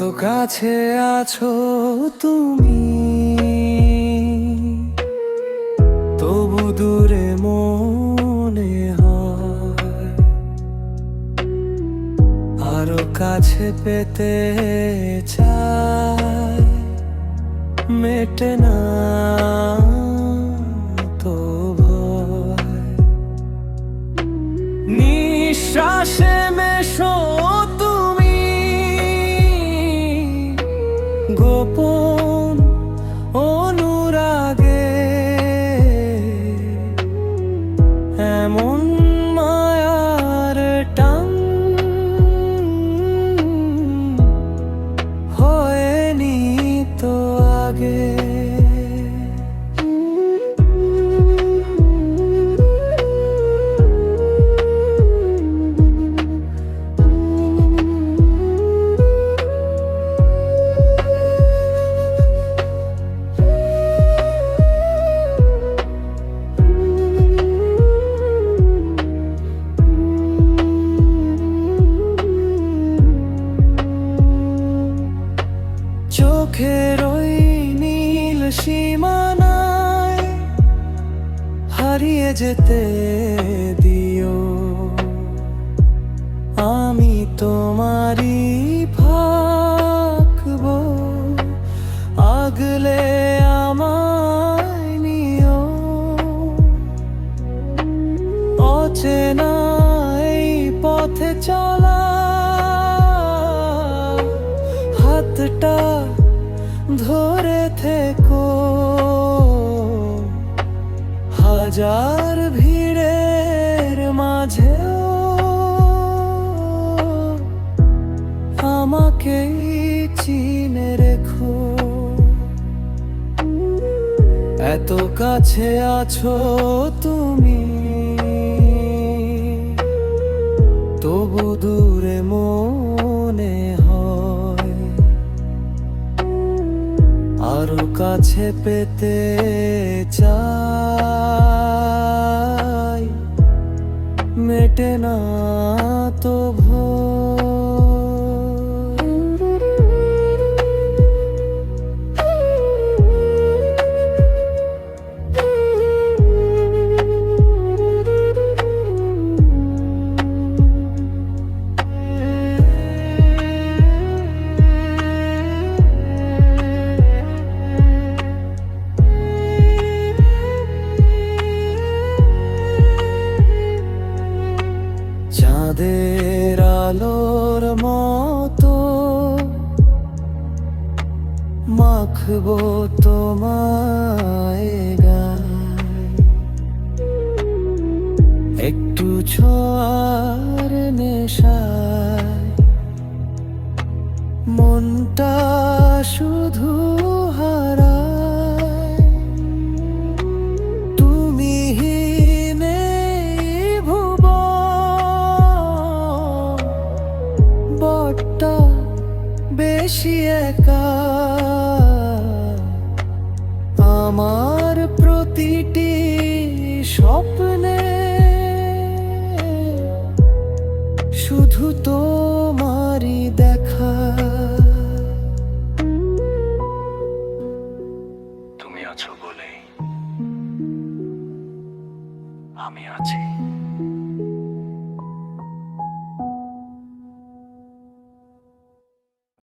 কাছে আছো তুমি। তবু দূরে মনে হয় আরও কাছে পেতে চাই মেটে না। গোপন অনুরাগে এমন চোখের ওই নীল সীমানায় হারিয়ে যেতে দিও। আমি তোমারই ভাগব। আগলে আমায় নিও। অচেনা পথে চলা, হাতটা ধরে থেকো। হাজার ভিড়ের মাঝেও আমাকে চিনে রেখো। এত কাছে আছো তুমি, তবু দূরে মনে কাছে পেতে চাই। মেটে না তো চাঁদের আলোর মতো মাখবো একটু ছোঁয়ার নেশায় মনটা শুধু বেশি একা। আমার প্রতিটি স্বপ্নে শুধু তোমারই দেখা। তুমি আছো বলেই আমি আছি।